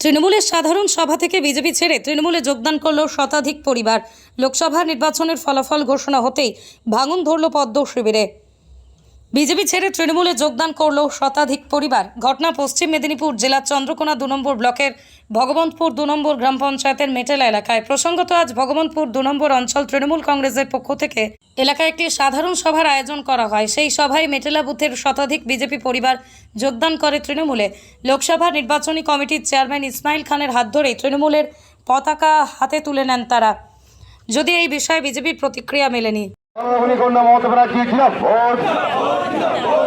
তৃণমূলের সাধারণ সভা থেকে বিজেপি ছেড়ে তৃণমূলে যোগদান করল শতাধিক পরিবার। লোকসভা নির্বাচনের ফলাফল ঘোষণা হতেই ভাঙন ধরল পদ্ম শিবিরে। বিজেপি ছেড়ে তৃণমূলে যোগদান করল শতাধিক পরিবার। ঘটনা পশ্চিম মেদিনীপুর জেলার চন্দ্রকোনা দু নম্বর ব্লকের ভগবন্তপুর দু নম্বর গ্রাম পঞ্চায়েতের মেটেলা এলাকায়। প্রসঙ্গত, আজ ভগবন্তপুর দু নম্বর অঞ্চল তৃণমূল কংগ্রেসের পক্ষ থেকে এলাকায় একটি সাধারণ সভার আয়োজন করা হয়। সেই সভায় মেটেলা বুথের শতাধিক বিজেপি পরিবার যোগদান করে তৃণমূলে। লোকসভা নির্বাচনী কমিটির চেয়ারম্যান ইসমাইল খানের হাত ধরেই তৃণমূলের পতাকা হাতে তুলে নেন তারা। যদি এই বিষয়ে বিজেপির প্রতিক্রিয়া মেলেনি। বাংলাগুনি কন্যা মমতা ব্যানার্জি ছিল ভোট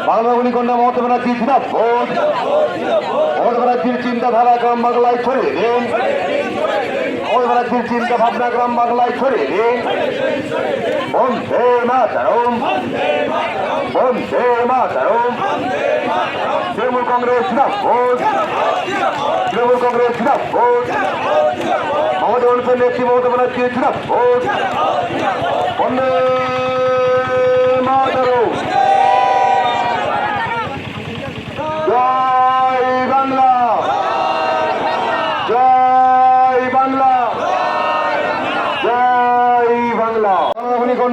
বাংলাগুনি কন্যা মমতা ব্যানার্জি ছিল ভোট মমতা ব্যানার্জির চিন্তাধারা গ্রাম বাংলায় ছড়িয়ে দিন। মমতা ব্যানার্জির চিন্তা ভাবনা গ্রাম বাংলায় ছড়িয়ে দিন। বন্ধে মাতারম। বন্ধে মাতারম। তৃণমূল কংগ্রেস ছিল ভোট তৃণমূল কংগ্রেস ছিল ভোট মমতা অনুষ্ঠান নেত্রী মমতা ব্যানার্জি ছিল ভোট বন্দে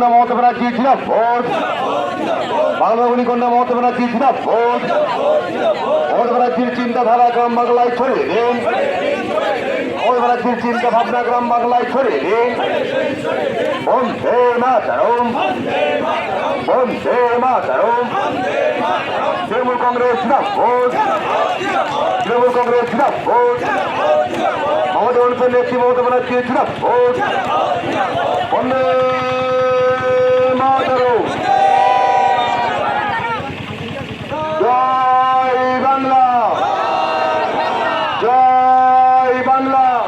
কন্যা মমতা ব্যানার্জি ছিল ভোট বাংলাগুনি কন্যা মমতা ব্যানার্জি ছিল ভোট মমতা ব্যানার্জির চিন্তাধারা গ্রাম বাংলায় ছড়িয়ে দিন। মমতা ব্যানার্জির চিন্তা ভাবনা গ্রাম বাংলায় ছড়িয়ে দিন। বন্ধে মাতারম। বন্ধে মাতারম। তৃণমূল কংগ্রেস না ভোট তৃণমূল কংগ্রেস না ভোট মমতা অনুষ্ঠান নেত্রী মমতা ব্যানার্জি ছিল ভোট বন্দে Allah.